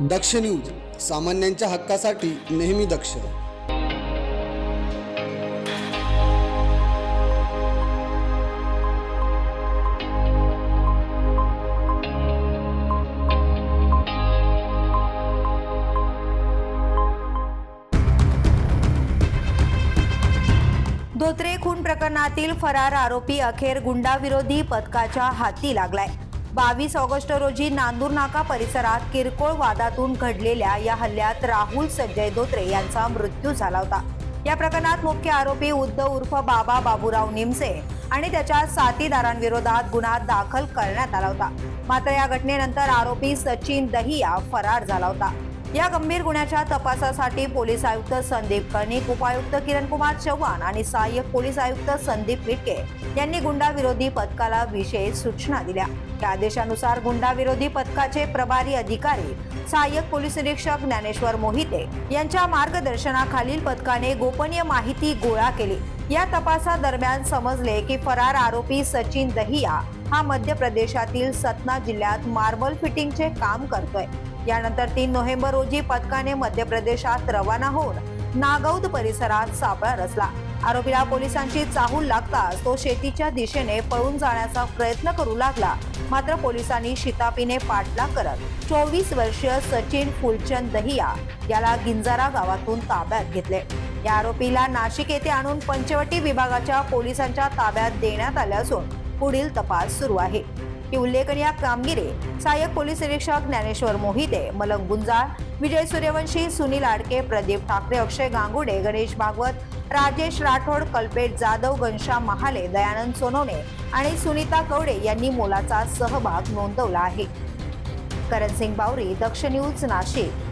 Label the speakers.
Speaker 1: दक्ष news सामान्यांच्या हक्कासाठी नेहमी दक्ष.
Speaker 2: धोत्रे खून प्रकरणातील फरार आरोपी अखेर गुंडाविरोधी पथकाच्या हाती लागलाय. बावीस ऑगस्ट रोजी नांदूर नाका परिसरात किरकोळ वादातून घडलेल्या या हल्ल्यात राहुल संजय धोत्रे यांचा मृत्यू झाला होता. या प्रकरणात मुख्य आरोपी उद्धव उर्फ बाबा बाबूराव निमसे आणि त्याच्या साथीदारांविरोधात गुन्हा दाखल करण्यात आला होता. मात्र या घटनेनंतर आरोपी सचिन दहिया फरार झाला होता. या गंभीर गुन्ह्याच्या तपासासाठी पोलीस आयुक्त संदीप कर्णिक उपायुक्त किरण कुमार चव्हाण आणि सहाय्यक पोलीस आयुक्त संदीप मिटके यांनी गुंडाविरोधी पथकाला विशेष सूचना दिल्या. त्या आदेशानुसार गुंडाविरोधी पथकाचे प्रभारी अधिकारी सहाय्यक पोलीस निरीक्षक ज्ञानेश्वर मोहिते यांच्या मार्गदर्शनाखालील पथकाने गोपनीय माहिती गोळा केली. या तपासादरम्यान समजले की फरार आरोपी सचिन दहिया हा मध्य प्रदेशातील सतना जिल्ह्यात मार्बल फिटिंगचे काम करतोय. यानंतर तीन नोव्हेंबर रोजी पथकाने मध्य प्रदेशात रवाना होऊन नागौद परिसरात सापळा रचला. आरोपीला पोलिसांची चाहूल लागताच तो शेतीच्या दिशेने पळून जाण्याचा प्रयत्न करू लागला. मात्र पोलिसांनी शितापीने पाठलाग करत चोवीस वर्षीय सचिन फुलचंद दहिया याला गिंजारा गावातून ताब्यात घेतले. या आरोपीला नाशिक येथे आणून पंचवटी विभागाच्या पोलिसांच्या ताब्यात देण्यात आले असून पुढील तपास सुरू आहे. ही उल्लेखनीय कामगिरी सहाय्यक पोलीस निरीक्षक ज्ञानेश्वर मोहिते मलंग गुंजाळ विजय सूर्यवंशी सुनील आडके प्रदीप ठाकरे अक्षय गांगुडे गणेश भागवत राजेश राठोड कल्पेट जाधव घनश्याम महाले दयानंद सोनवणे आणि सुनीता कवडे यांनी मोलाचा सहभाग नोंदवला आहे. करण सिंग बावरी दक्ष न्यूज नाशिक.